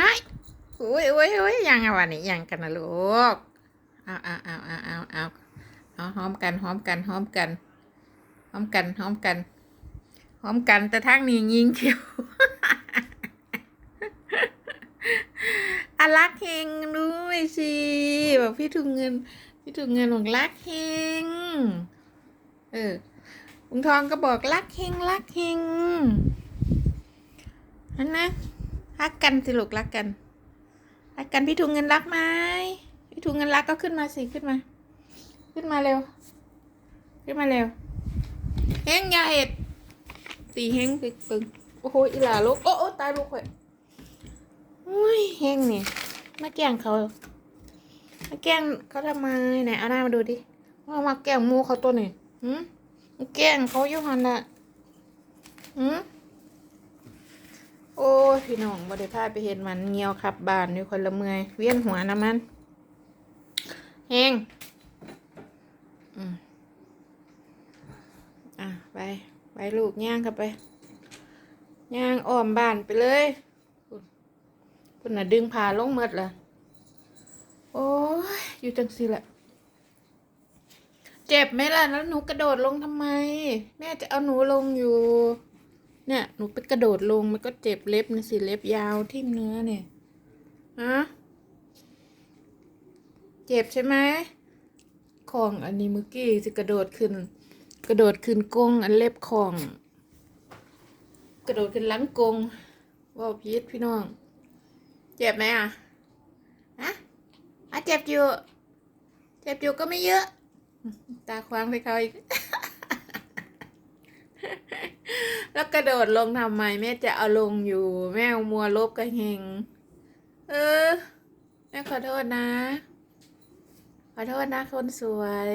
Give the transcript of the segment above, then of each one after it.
น้อยอุ้ยอุ้ยอุ้ยยังอะวันนี้ยังกันนะลูกเอาเอาเอาเอาเอาเอาเอาหอมกันหอมกันหอมกันหอมกันหอมกันหอมกันแต่ทางนี้ยิงเขียวอะรักเฮงด้วยสิบอกพี่ถุงเงิน พี่ถุงเงินบอกรักเฮงเออลุงทองก็บอกรักเฮงรักเฮงอันนะ รักกันสิลูกรักกัน รักกันพี่ถุงเงินรักไหมพี่ถุงเงินรักก็ขึ้นมาสิขึ้นมา ขึ้นมาเร็ว ขึ้นมาเร็วเฮงยาเห็ดตีเฮงปึกปึงโอ้โหอีหลาลูกโอ้โอ้ตายลูกเว้ยอุ้ยแห้งเนี่ยมาแกล้งเขามาแกล้งเขาทำไมไหนเอาหน้ามาดูดิว่ามาแกล้งมูเขาตัวไหนหืมมาแกล้งเขาอยู่หันละหืม โอ้พี่น้องบ่ได้พาไปเห็นมันเงียวขับบานอยู่คนละเมื่อยเวียนหัวนะมันแหงอืมอะไปไปลูกย่างเข้าไปย่างอ้อมบ้านไปเลยคุณน่ะดึงพาลงหมดละโอ้ยอยู่จังสิแหละเจ็บไหมล่ะแล้วหนูกระโดดลงทำไม แม่จะเอาหนูลงอยู่ เนี่ย หนูไปกระโดดลงมันก็เจ็บเล็บนะสิเล็บยาวที่เนื้อเนี่ยฮะเจ็บใช่ไหมของอันนี้เมื่อกี้จะกระโดดขึ้น กระโดดขึ้นกรงอันเล็บของ กระโดดขึ้นหลังกรงว่าวพีชพี่น้อง เจ็บไหมอะฮะอะเจ็บอยู่ เจ็บอยู่ก็ไม่เยอะ ตาควางไปเขาอีก แล้วกระโดดลงทำไมแม่จะเอาลงอยู่แม่เอามัวลบกระเฮงเออ แม่ขอโทษนะ ขอโทษนะคนสวย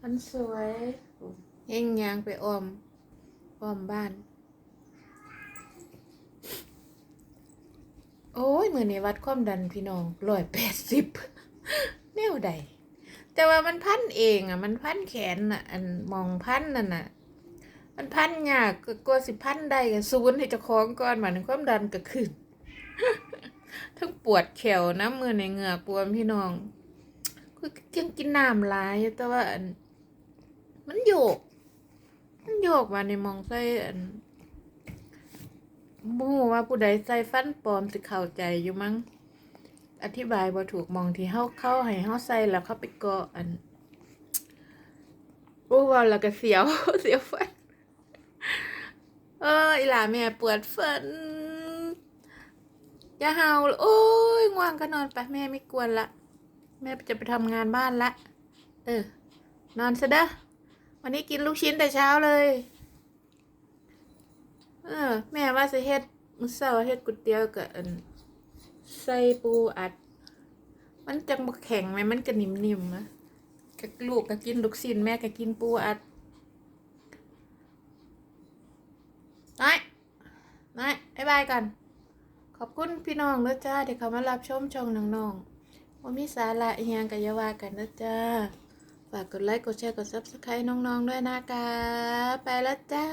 คนสวยเฮงยางไปอมอมบ้าน โอ้ยมือนี้วัดความดันพี่น้องร้อยแปดสิบแนวใดแต่ว่ามันพันเองอะ มันพันแขนอะ อันมองพันนั่นน่ะ มันพันยากก็กลัวสิพันได้กันศูนย์ให้เจ้าของก่อนหมันความดันก็ขึ้นทั้งปวดแขวนะมือในเหงือกปวดพี่น้องคือยังกินน้ำหลายแต่ว่ามันโยก มันโยกมาในมองใส่อันบูว่าผู้ใดใส่ฟันปลอมสิเข้าใจอยู่มั้งอธิบายบ่ถูกมองที่เฮาเข้าให้เฮาใส่แล้วเข้าไปเกาะอันโอ้ว่าแล้วก็เสียวเสียวฟัน เอออีหลาแม่ปวดฟันอย่าเห่าโอ้ยง่วงก็นอนไปแม่ไม่กวนละ แม่จะไปทำงานบ้านละ เออ นอนซะเด้อวันนี้กินลูกชิ้นแต่เช้าเลย เออ แม่ว่าสิเฮ็ดมื้อเช้าเฮ็ดก๋วยเตี๋ยวกับใส่ปูอัด มันจังบ่แข็งไหมมันก็นิ่มๆนะกลูกก็กินลูกชิ้นแม่ก็กินปูอัดน้อยน้อย บายกันขอบคุณพี่น้องเด้อจ้าที่เขามารับชมช่องน้องๆว่ามีสาระอีหยังก็อย่าวากันเด้อจ้า ฝากกดไลค์ กดแชร์ กดซับสไครต์น้องๆด้วยนะคะ ไปแล้วจ้า